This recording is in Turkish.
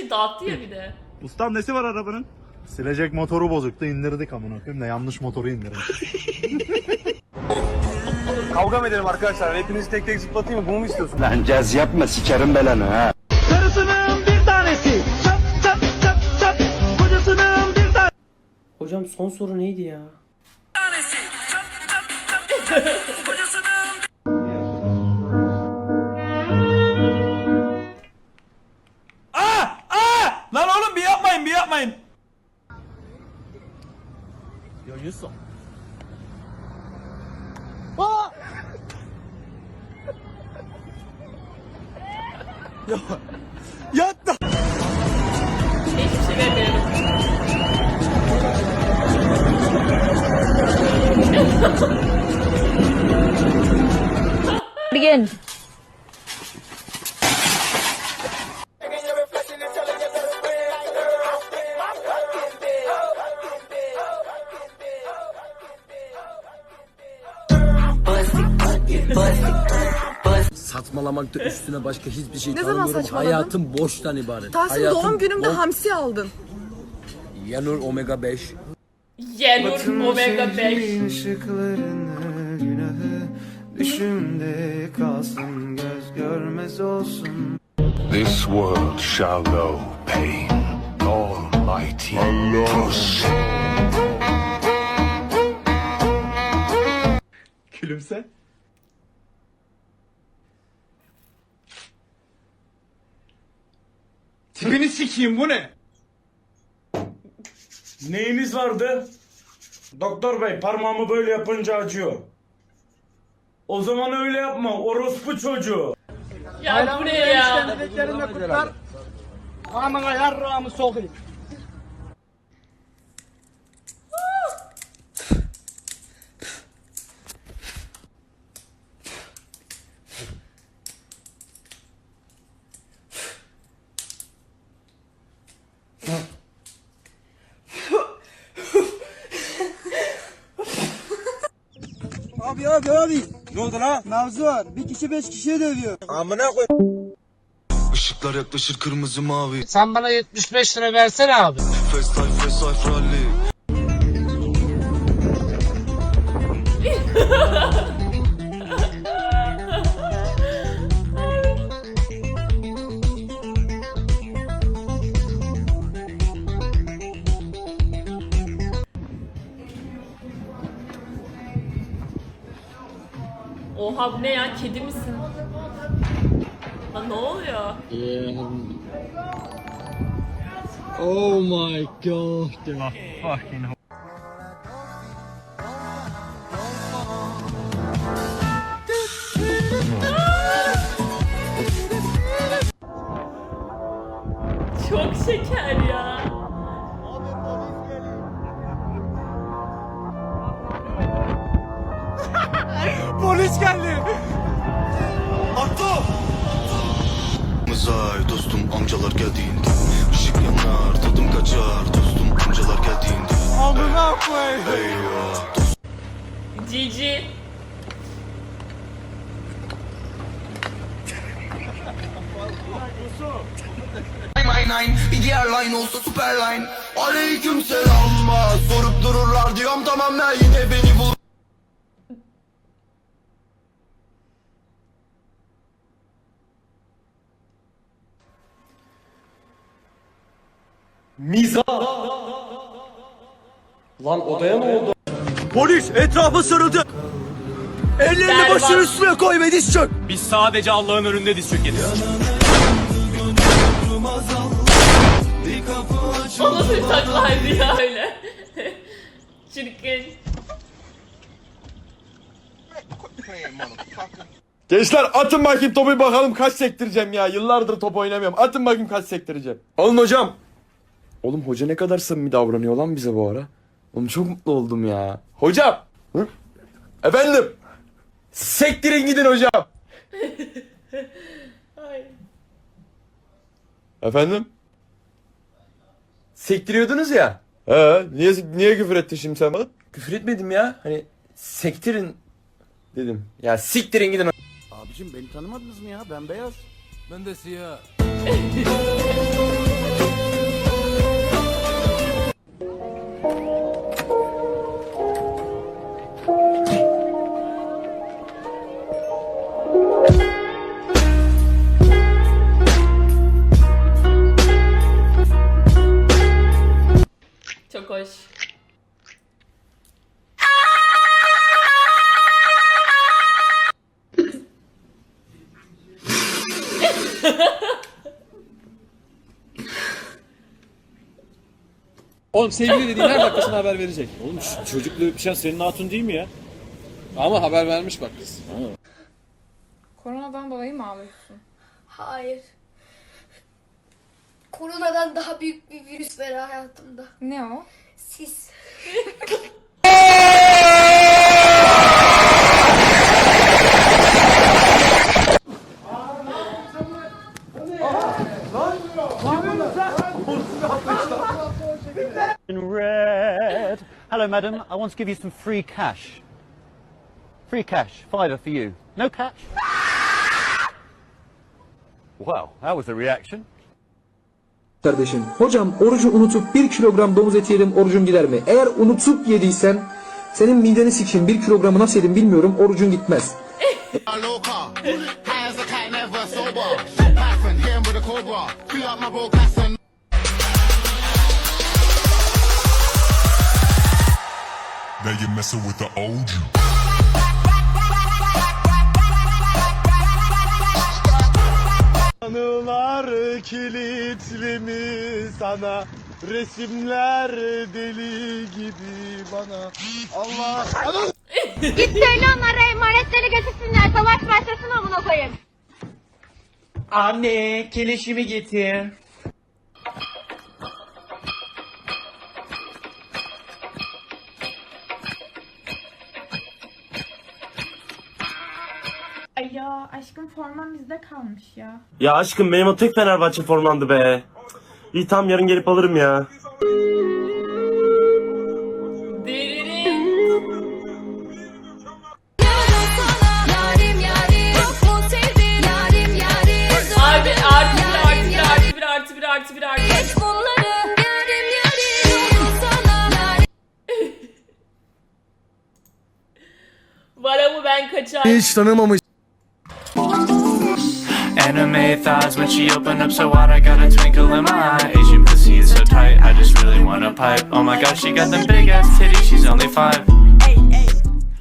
şey dağıttı ya bir de. Ustam nesi var arabanın? Silecek motoru bozuktu indirdik amına koyayım da yanlış motoru indirmiş. Kavga mı edelim arkadaşlar? Hepinizi tek tek zıplatayım mı? Bunu mu istiyorsun? Lan caz yapma sikerim belanı ha. Hocam son soru neydi ya? Lan Hiçbir şey vermeyelim. Begin. Saçmalamakta üstüne başka hiçbir şey Ne zaman tanımıyorum. saçmaladın? Hayatım boştan ibaret. Tahsin Hayatım doğum günümde bo- hamsi aldın. Yanur Omega 5. Yelur Omega 5. ışıklarını günahı düşümde kalsın göz görmez olsun. This world shall know pain. Almighty push. Gülümse. Tipini sikeyim bu ne? Neyiniz vardı? Doktor bey parmağımı böyle yapınca acıyor. O zaman öyle yapma orospu çocuğu. Ya bu ne ya? Amına yarrağımı sokayım. Abi abi abi. Ne oldu lan? Mevzu var. Bir kişi beş kişiye dövüyor. Amına koy. Işıklar yaklaşır kırmızı mavi. Sen bana 75 lira versene abi. Fast life, fast life rally. Oha bu ne ya? Kedi misin? Lan ne oluyor? Oh my god. Çok şeker ya. Polis geldi. Mızay dostum amcalar geldiğinde. Işık yanar tadım kaçar dostum amcalar geldiğinde. Amına koyayım. Eyvah GG. Bir diğer line olsa super line Aleyküm selam Sorup dururlar diyorum tamam ne yine beni vur Miza. Lan odaya ne oldu? Polis etrafa sarıldı. Ellerini başının üstüne koy ve diz çök. Biz sadece Allah'ın önünde diz çökeriz. O nasıl bir taklaydı ya öyle? Çirkin. Gençler atın bakayım topu bakalım kaç sektireceğim ya. Yıllardır top oynamıyorum. Atın bakayım kaç sektireceğim. Oğlum hocam. Oğlum hoca ne kadar samimi davranıyor lan bize bu ara. Oğlum çok mutlu oldum ya. Hocam. Hı? Efendim. Sektirin gidin hocam. Efendim? Sektiriyordunuz ya. He, niye niye küfür ettin şimdi sen bana? Küfür etmedim ya. Hani sektirin dedim. Ya siktirin gidin. Abicim beni tanımadınız mı ya? Ben beyaz. Ben de siyah. hoş. Oğlum sevgili dediğin her dakikasına haber verecek. Oğlum şu çocukla öpüşen senin hatun değil mi ya? Ama haber vermiş bak kız. Koronadan dolayı mı ağlıyorsun? Hayır. Koronadan daha büyük bir virüs var hayatımda. Ne o? Siz. In red. Hello, madam. I want to give you some free cash. Free cash. Fiver for you. No cash? Well, that was a reaction. Kardeşim, hocam orucu unutup 1 kilogram domuz eti yedim orucum gider mi? Eğer unutup yediysen senin mideni sikeyim 1 kilogramı nasıl yedim bilmiyorum orucun gitmez. Now you're messing with the old Anılar kilitli mi sana? Resimler deli gibi bana. Allah. Git söyle onlara emanetleri götürsünler. Savaş başlasın amına koyayım. Anne, keleşimi getir. Aşkım forman bizde kalmış ya. Ya aşkım benim o tek Fenerbahçe formandı be. İyi tamam yarın gelip alırım ya. Abi artı bir artı bir artı bir artı bir artı bir artı. Geç bunları. Yarim yarim. Sana yarim. Var mı ben kaçar. Hiç tanımamış. Anime thighs when she opened up so wide I got a twinkle in my eye. Asian pussy is so tight I just really wanna pipe. Oh my gosh she got them big ass titties she's only five